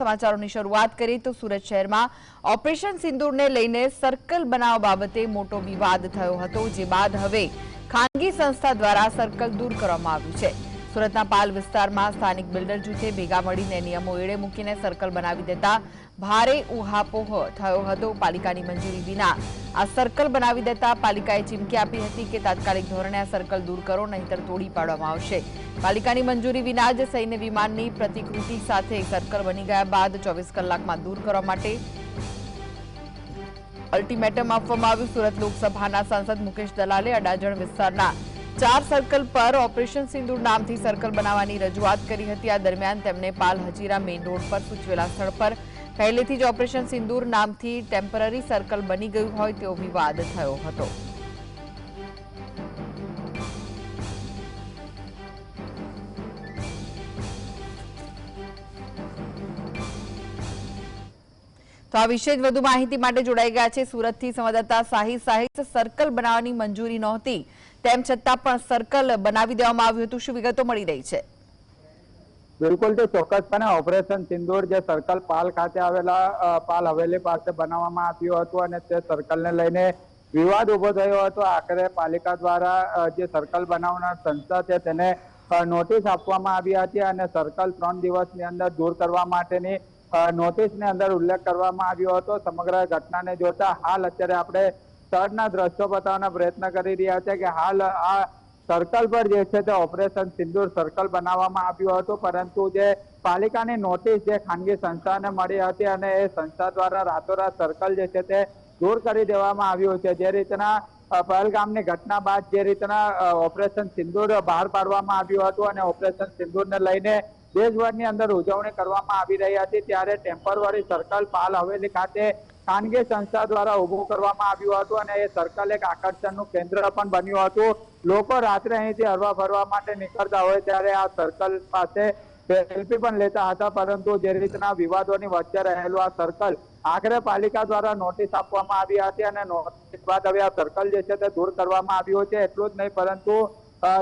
સમાચારોની શરૂઆત કરીએ તો સુરત શહેરમાં ઓપરેશન સિંદૂરને લઈને સર્કલ બનાવ બાબતે મોટો વિવાદ થયો હતો, જે બાદ હવે ખાનગી સંસ્થા દ્વારા સર્કલ દૂર કરવામાં આવ્યું છે. સુરતના પાલ વિસ્તારમાં સ્થાનિક બિલ્ડર જૂથે ભેગા મળીને નિયમો એળે મૂકીને સર્કલ બનાવી દેતા ભારે ઉહાપોહ થયો હતો. પાલિકાની મંજૂરી વિના આ સર્કલ બનાવી દેતા પાલિકાએ ચીમકી આપી હતી કે તાત્કાલિક ધોરણે આ સર્કલ દૂર કરો, નહીંતર તોડી પાડવામાં આવશે. પાલિકાની મંજૂરી વિના જ સૈન્ય વિમાનની પ્રતિકૃતિ સાથે સર્કલ બની ગયા બાદ ચોવીસ કલાકમાં દૂર કરવા માટે અલ્ટિમેટમ આપવામાં આવ્યું. સુરત લોકસભાના સાંસદ મુકેશ દલાલે અડાજણ વિસ્તારના ચાર સર્કલ પર ઓપરેશન સિંદૂર નામથી સર્કલ બનાવવાની રજૂઆત કરી હતી. આ દરમિયાન તેમણે પાલ હજીરા મેઇન રોડ પર સૂચવેલા સ્થળ પર પહેલેથી જ ઓપરેશન સિંદૂર નામથી ટેમ્પરરી સર્કલ બની ગયું હોય તેવો વિવાદ થયો હતો. તો આ વિશે જ વધુ માહિતી માટે જોડાઈ ગયા છે. સુરતથી સંવાદદાતા સાહિદ સાહિદ સર્કલ બનાવવાની મંજૂરી નહોતી. તેમ છતાં પણ સર્કલ બનાવી દેવામાં આવ્યું હતું. શું વિગતો મળી રહી છે? બિલકુલ તે ચોક્કસપણે ઓપરેશન સિંદૂર જે સર્કલ પાલ ખાતે આવેલા પાલ હવેલી પાસે બનાવવામાં આવ્યું હતું અને તે સર્કલને લઈને વિવાદ ઊભો થયો હતો. આખરે પાલિકા દ્વારા જે સર્કલ બનાવનાર સંસ્થા છે તેને નોટિસ આપવામાં આવી હતી અને સર્કલ ત્રણ દિવસની અંદર દૂર કરવા માટેની નોટિસની અંદર ઉલ્લેખ કરવામાં આવ્યો હતો. સમગ્ર ઘટનાને જોતા હાલ અત્યારે આપણે સ્થળના દ્રશ્યો બતાવવાનો પ્રયત્ન કરી રહ્યા છે કે હાલ આ સર્કલ પર જે છે તે ઓપરેશન સિંદૂર સર્કલ બનાવવામાં આવ્યું હતું, પરંતુ જે પાલિકાની નોટિસ જે ખાનગી સંસ્થાને મળી હતી અને એ સંસ્થા દ્વારા રાતોરાત સર્કલ જે છે તે દૂર કરી દેવામાં આવ્યું છે. જે રીતના પહેલગામની ઘટના બાદ જે રીતના ઓપરેશન સિંદૂર બહાર પાડવામાં આવ્યું હતું અને ઓપરેશન સિંદૂરને લઈને દેશભરની અંદર ઉજવણી કરવામાં આવી રહી હતી, ત્યારે ટેમ્પરરી સર્કલ પાલ હવેલી ખાતે ખાનગી સંસ્થા દ્વારા ઊભું કરવામાં આવ્યું હતું અને એ સર્કલ એક આકર્ષણનું કેન્દ્ર પણ બન્યું હતું. લોકો રાત્રે અહીંથી હરવા ફરવા માટે નીકળતા હોય ત્યારે આ સર્કલ પાસે સેલ્ફી પણ લેતા હતા, પરંતુ જે રીતના વિવાદોની વચ્ચે રહેલું આ સર્કલ આખરે પાલિકા દ્વારા નોટિસ આપવામાં આવી હતી અને નોટિસ બાદ હવે આ સર્કલ જે છે તે દૂર કરવામાં આવ્યું છે. એટલું જ નહીં, પરંતુ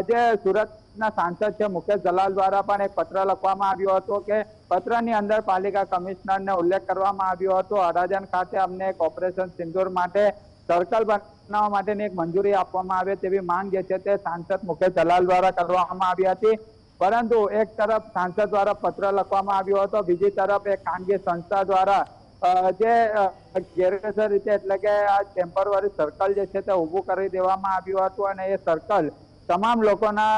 જે જે સુરતના સાંસદ છે, મુકેશ દલાલ દ્વારા પણ એક પત્ર લખવામાં આવ્યો હતો કે પત્રની અંદર પાલિકા કમિશનરને ઉલ્લેખ કરવામાં આવ્યો હતો. અડાજણ ખાતે અમને એક ઓપરેશન સિંદૂર માટે સર્કલ બનાવવા માટેની એક મંજૂરી આપવામાં આવે તેવી માંગ જે છે તે સાંસદ મુકેશ દલાલ દ્વારા કરવામાં આવી હતી. પરંતુ એક તરફ સાંસદ દ્વારા પત્ર લખવામાં આવ્યો હતો, બીજી તરફ એક ખાનગી સંસ્થા દ્વારા જે ગેરકાયદેસર રીતે એટલે કે આ ટેમ્પરરી સર્કલ જે છે તે ઊભું કરી દેવામાં આવ્યું હતું અને એ સર્કલ તમામ લોકોના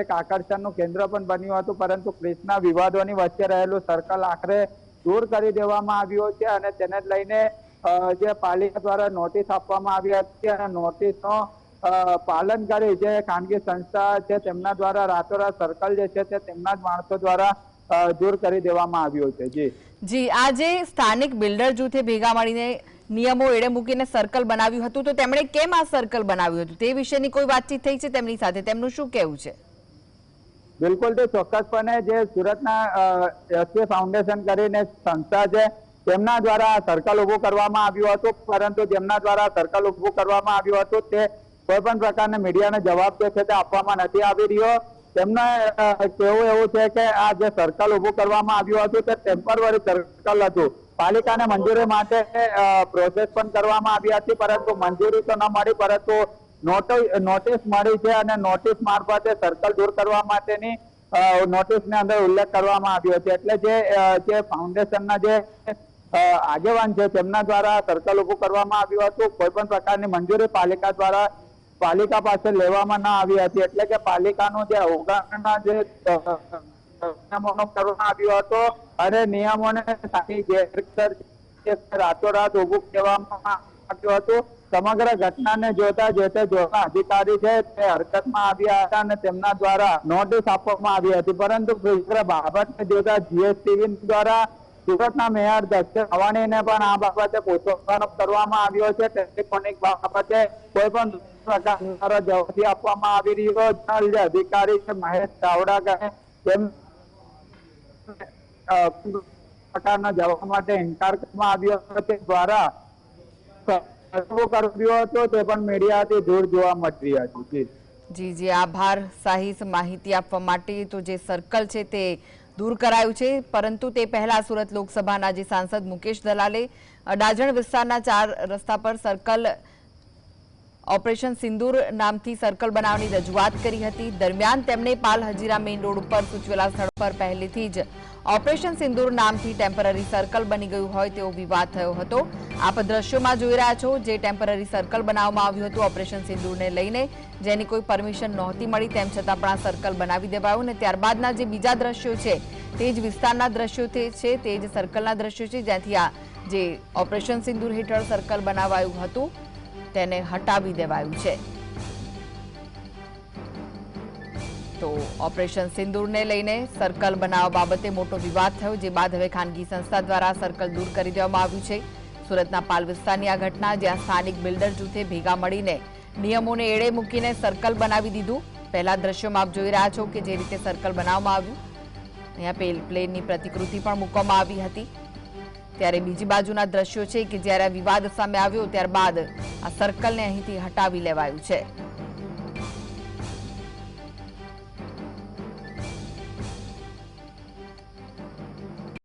એક આકર્ષણનું કેન્દ્ર પણ બન્યું હતું, પરંતુ ક્રિષ્ના વિવાદોની વચ્ચે રહેલું સર્કલ આખરે દૂર કરી દેવામાં આવ્યું છે અને તેને લઈને જે પાલિકા દ્વારા નોટિસ આપવામાં આવી હતી અને નોટિસનો પાલન કરી જે ખાનગી સંસ્થા છે તેમના દ્વારા રાતોરાત સર્કલ જે છે તે તેમના જ માણસો દ્વારા દૂર કરી દેવામાં આવ્યું છે. જી. જી આજે સ્થાનિક બિલ્ડર જૂથે ભેગા મળીને નિયમો એડે મૂકીને સર્કલ બનાવ્યું હતું. તો તેમણે કેમ આ સર્કલ બનાવ્યું હતું? તે વિશેની કોઈ વાતચીત થઈ છે તેમની સાથે? તેમનું શું કહેવું છે? બિલકુલ, તે ચોક્કસપણે જે સુરતના એસકે ફાઉન્ડેશન કરીને સંસ્થા છે, તેમના દ્વારા સર્કલ ઊભું કરવામાં આવ્યું હતું. પરંતુ જેમના દ્વારા સર્કલ ઊભું કરવામાં આવ્યું હતું, તે કોઈ પણ પ્રકારના મીડિયાને જવાબ જે છે તે આપવામાં નથી આવી રહ્યો. તેમને કહેવું એવું છે કે આ જે સર્કલ ઉભું કરવામાં આવ્યું હતું, તે ટેમ્પરરી સર્કલ હતું. પાલિકાને મંજૂરી માટે પ્રોસેસ પણ કરવામાં આવી હતી પરંતુ મંજૂરી તો ન મળી, પરંતુ નોટિસ મળી છે અને નોટિસ મારફતે સર્કલ દૂર કરવા માટેની નોટિસની અંદર ઉલ્લેખ કરવામાં આવ્યો છે. એટલે જે જે ફાઉન્ડેશનના જે આગેવાન છે, તેમના દ્વારા સર્કલ ઉભું કરવામાં આવ્યું હતું. કોઈ પણ પ્રકારની મંજૂરી પાલિકા દ્વારા, પાલિકા પાસે લેવામાં ના આવી હતી. એટલે કે પાલિકાનું જે અવગણના જે નિયમોનો કરવામાં આવ્યો હતો અને નિયમોને સારી ગેરસર રાતોરાત ઉભું કહેવામાં આવ્યું હતું. સમગ્ર ઘટનાને જોતા જે તે જોતા અધિકારી છે તે હરકતમાં આવ્યા હતા અને તેમના દ્વારા નોટિસ આપવામાં આવી હતી. પરંતુ બાબતને જોતા જીએસટીવી દ્વારા સુરતના મેયર દક્ષિણ અવાણીને પણ આ બાબતે પૂછવાનો કરવામાં આવ્યો છે. ટેલિફોનિક બાબતે કોઈ પણ પ્રકારનો જવાબ આપવામાં આવી રહ્યો અધિકારી છે મહેશ ચાવડા કહે તેમ પ્રકારના જવા માટે ઇન્કાર કરવામાં આવ્યો હતો તે દ્વારા કર્યો હતો, તે પણ મીડિયાથી દૂર જોવા મળી હતી જી જી જી, આભાર. સાહિત માહિતી આપવા માટે તો જે સર્કલ છે તે દૂર કરાયું છે. પરંતુ તે પહેલા સુરત લોકસભાના જે સાંસદ મુકેશ દલાલે અડાજણ વિસ્તારના ચાર રસ્તા પર સર્કલ ઓપરેશન સિંદૂર નામથી સર્કલ બનાવવાની રજૂઆત કરી હતી. દરમિયાન તેમણે પાલ હજીરા મેઇન રોડ ઉપર સૂચવેલા સ્થળ પર પહેલેથી જ ઓપરેશન સિંદૂર નામથી ટેમ્પરરી સર્કલ બની ગયું હોય તેવો વિવાદ થયો હતો. આપ દ્રશ્યોમાં જોઈ રહ્યા છો જે ટેમ્પરરી સર્કલ બનાવવામાં આવ્યું હતું ઓપરેશન સિંદૂરને લઈને. જેની કોઈ પરમિશન નહોતી મળી તેમ છતાં પણ આ સર્કલ બનાવી દેવાયું અને ત્યારબાદના જે બીજા દ્રશ્યો છે તે જ વિસ્તારના દ્રશ્યો તે છે. તે જ સર્કલના દ્રશ્યો છે જ્યાંથી આ જે ઓપરેશન સિંદૂર હેઠળ સર્કલ બનાવાયું હતું. તેને હટાવી દેવાયું છે. તો ઓપરેશન સિંદૂરને લઈને સર્કલ બનાવવા બાબતે મોટો વિવાદ થયો, જે બાદ હવે ખાનગી સંસ્થા દ્વારા સર્કલ દૂર કરી દેવામાં આવ્યું છે. સુરતના પાલ વિસ્તારની આ ઘટના, જ્યાં સ્થાનિક બિલ્ડર જૂથે ભેગા મળીને નિયમોને એળે મૂકીને સર્કલ બનાવી દીધું. પહેલા દ્રશ્યોમાં આપ જોઈ રહ્યા છો કે જે રીતે સર્કલ બનાવવામાં આવ્યું. અહીંયા પેલ, પ્લેનની પ્રતિકૃતિ પણ મૂકવામાં આવી હતી. ત્યારે બીજી બાજુના દ્રશ્યો છે કે જ્યારે વિવાદ સામે આવ્યો, ત્યારબાદ આ સર્કલને અહીંથી હટાવી લેવાયું છે.